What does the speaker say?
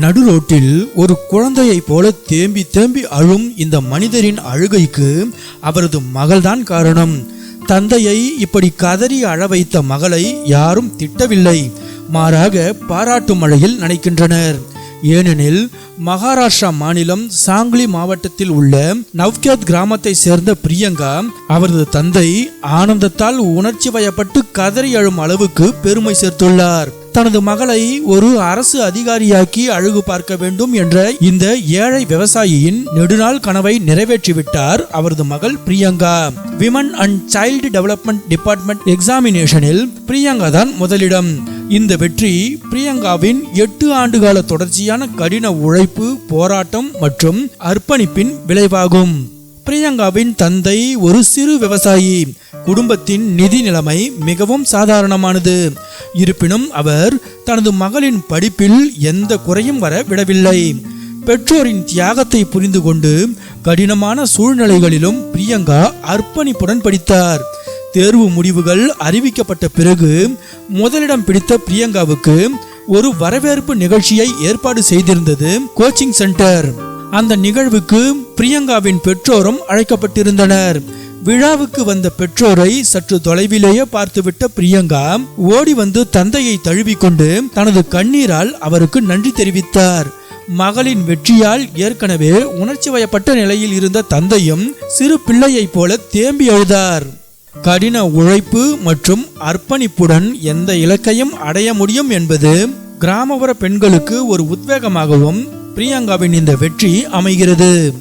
நடுரோட்டில் ஒரு குழந்தையைப் போல தேம்பி தேம்பி அழும் இந்த மனிதரின் அழுகைக்கு அவரது மகள்தான் காரணம். தந்தையை இப்படி கதறி அழ வைத்த மகளை யாரும் திட்டவில்லை. மாறாக பாராட்டு மழையில் நனைக்கின்றனர். ஏனெனில் மகாராஷ்டிரா மாநிலம் சாங்லி மாவட்டத்தில் உள்ள நவ்கேத் கிராமத்தை சேர்ந்த பிரியங்கா அவரது தந்தை ஆனந்தத்தால் உணர்ச்சி வயப்பட்டு கதறி அழும் அளவுக்கு பெருமை சேர்த்துள்ளார். தனது மகளை ஒரு அரசு அதிகாரியாக்கி அழகு பார்க்க வேண்டும் என்ற இந்த ஏழை விவசாயியின் நெடுநாள் கனவை நிறைவேற்றிவிட்டார் அவரது மகள் Priyanka. Women and child development department எக்ஸாமினேஷனில் Priyanka தான் முதலிடம். இந்த வெற்றி பிரியங்காவின் எட்டு ஆண்டுகால தொடர்ச்சியான கடின உழைப்பு போராட்டம் மற்றும் அர்ப்பணிப்பின் விளைவாகும். பிரியங்காவின் தந்தை ஒரு சிறு விவசாயி. குடும்பத்தின் நிதி நிலைமை மிகவும் சாதாரணமானது. இருப்பினும் அவர் தனது மகளின் படிப்பில் எந்த குறையும் வர விடவில்லை. பெற்றோரின் தியாகத்தை புரிந்து கொண்டு கடினமான சூழ்நிலைகளிலும் பிரியங்கா அர்ப்பணிப்புடன் படித்தார். தேர்வு முடிவுகள் அறிவிக்கப்பட்ட பிறகு முதலிடம் பிடித்த பிரியங்காவுக்கு ஒரு வரவேற்பு நிகழ்ச்சியை ஏற்பாடு செய்திருந்தது கோச்சிங் சென்டர். அந்த நிகழ்வுக்கு பிரியங்காவின் பெற்றோரும் அழைக்கப்பட்டிருந்தனர். விழாவுக்கு வந்த பெற்றோரை சற்று தொலைவிலேயே பார்த்துவிட்ட பிரியங்கா ஓடி வந்து தந்தையை தழுவிக்கொண்டு தனது கண்ணீரால் அவருக்கு நன்றி தெரிவித்தார். மகளின் வெற்றியால் ஏற்கனவே உணர்ச்சி வயப்பட்ட நிலையில் இருந்த தந்தையும் சிறு பிள்ளையைப் போல தேம்பி அழுதார். கடின உழைப்பு மற்றும் அர்ப்பணிப்புடன் எந்த இலக்கையும் அடைய முடியும் என்பது கிராமப்புற பெண்களுக்கு ஒரு உத்வேகமாகவும் பிரியங்காவின் இந்த வெற்றி அமைகிறது.